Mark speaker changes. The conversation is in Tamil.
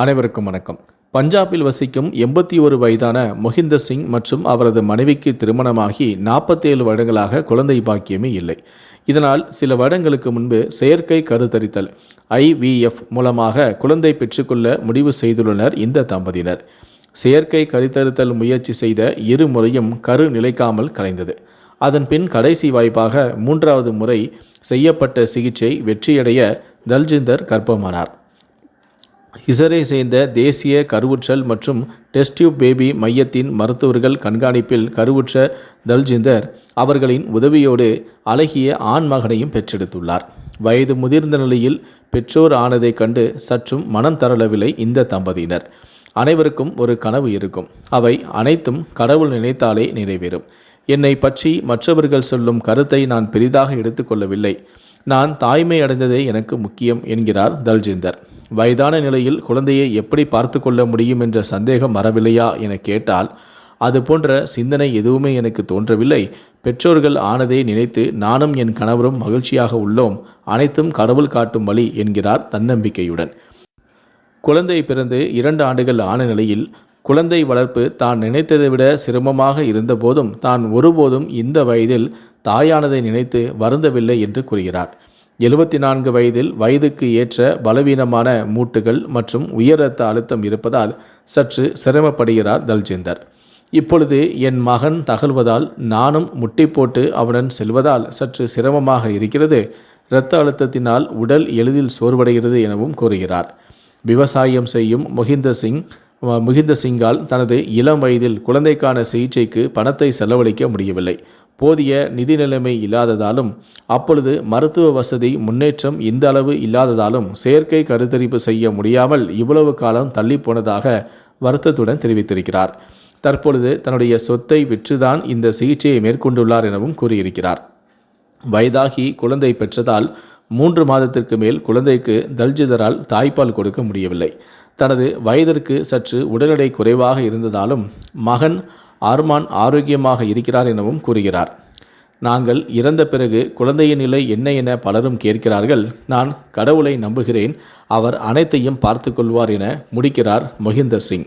Speaker 1: அனைவருக்கும் வணக்கம். பஞ்சாபில் வசிக்கும் எண்பத்தி ஒரு வயதான மொஹிந்த சிங் மற்றும் அவரது மனைவிக்கு திருமணமாகி நாற்பத்தேழு வருடங்களாக குழந்தை பாக்கியமே இல்லை. இதனால் சில வருடங்களுக்கு முன்பு செயற்கை கருத்தரித்தல் ஐவிஎஃப் மூலமாக குழந்தை பெற்றுக்கொள்ள முடிவு செய்துள்ளனர் இந்த தம்பதியினர். செயற்கை கருத்தரித்தல் முயற்சி செய்த இரு முறையும் கரு நிலைக்காமல் கலைந்தது. அதன் பின் கடைசி வாய்ப்பாக மூன்றாவது முறை செய்யப்பட்ட சிகிச்சை வெற்றியடைய தல்ஜிந்தர் கர்ப்பமானார். இசரை சேர்ந்த தேசிய கருவுற்றல் மற்றும் டெஸ்ட் டியூப் பேபி மையத்தின் மருத்துவர்கள் கண்காணிப்பில் கருவுற்ற தல்ஜிந்தர் அவர்களின் உதவியோடு அழகிய ஆண் மகனையும் பெற்றெடுத்துள்ளார். வயது முதிர்ந்த நிலையில் பெற்றோர் ஆனதைக் கண்டு சற்றும் மனம் தரளவில்லை இந்த தம்பதியினர். அனைவருக்கும் ஒரு கனவு இருக்கும். அவை அனைத்தும் கடவுள் நினைத்தாலே நிறைவேறும். என்னை பற்றி மற்றவர்கள் சொல்லும் கருத்தை நான் பெரிதாக எடுத்துக்கொள்ளவில்லை நான் தாய்மை அடைந்ததே எனக்கு முக்கியம் என்கிறார் தல்ஜிந்தர். வயதான நிலையில் குழந்தையை எப்படி பார்த்து கொள்ள முடியும் என்ற சந்தேகம் வரவில்லையா என கேட்டால் அது போன்ற சிந்தனை எதுவுமே எனக்கு தோன்றவில்லை. பெற்றோர்கள் ஆனதை நினைத்து நானும் என் கணவரும் மகிழ்ச்சியாக உள்ளோம். அனைத்தும் கடவுள் காட்டும் வழி என்கிறார் தன்னம்பிக்கையுடன். குழந்தை பிறந்து இரண்டு ஆண்டுகள் ஆன நிலையில் குழந்தை வளர்ப்பு தான் நினைத்ததை விட சிரமமாக இருந்தபோதும் தான் ஒருபோதும் இந்த வயதில் தாயானதை நினைத்து வருந்தவில்லை என்று கூறுகிறார். எழுபத்தி நான்கு வயதில் வயதுக்கு ஏற்ற பலவீனமான மூட்டுகள் மற்றும் உயர் ரத்த அழுத்தம் இருப்பதால் சற்று சிரமப்படுகிறார் தல்ஜிந்தர். இப்பொழுது என் மகன் தகழ்வதால் நானும் முட்டி போட்டு அவனுடன் செல்வதால் சற்று சிரமமாக இருக்கிறது. இரத்த அழுத்தத்தினால் உடல் எளிதில் சோர்வடைகிறது எனவும் கூறுகிறார். விவசாயம் செய்யும் மொஹிந்த சிங் முகிந்த சிங்கால் தனது இளம் வயதில் குழந்தைக்கான சிகிச்சைக்கு பணத்தை செலவழிக்க முடியவில்லை. போதிய நிதி நிலைமை இல்லாததாலும் அப்பொழுது மருத்துவ வசதி முன்னேற்றம் இந்த அளவு இல்லாததாலும் செயற்கை கருத்தரிப்பு செய்ய முடியாமல் இவ்வளவு காலம் தள்ளிப்போனதாக வருத்தத்துடன் தெரிவித்திருக்கிறார். தற்பொழுது தன்னுடைய சொத்தை விற்றுதான் இந்த சிகிச்சையை மேற்கொண்டுள்ளார் எனவும் கூறியிருக்கிறார். வயதாகி குழந்தை பெற்றதால் மூன்று மாதத்திற்கு மேல் குழந்தைக்கு தல்ஜிதரால் தாய்ப்பால் கொடுக்க முடியவில்லை. தனது வயதிற்கு சற்று உடல் எடை குறைவாக இருந்ததாலும் மகன் ஆர்மான் ஆரோக்கியமாக இருக்கிறார் எனவும் கூறுகிறார். நாங்கள் இறந்த பிறகு குழந்தையின் நிலை என்ன என பலரும் கேட்கிறார்கள். நான் கடவுளை நம்புகிறேன். அவர் அனைத்தையும் பார்த்து கொள்வார் என முடிக்கிறார் மொஹிந்தர் சிங்.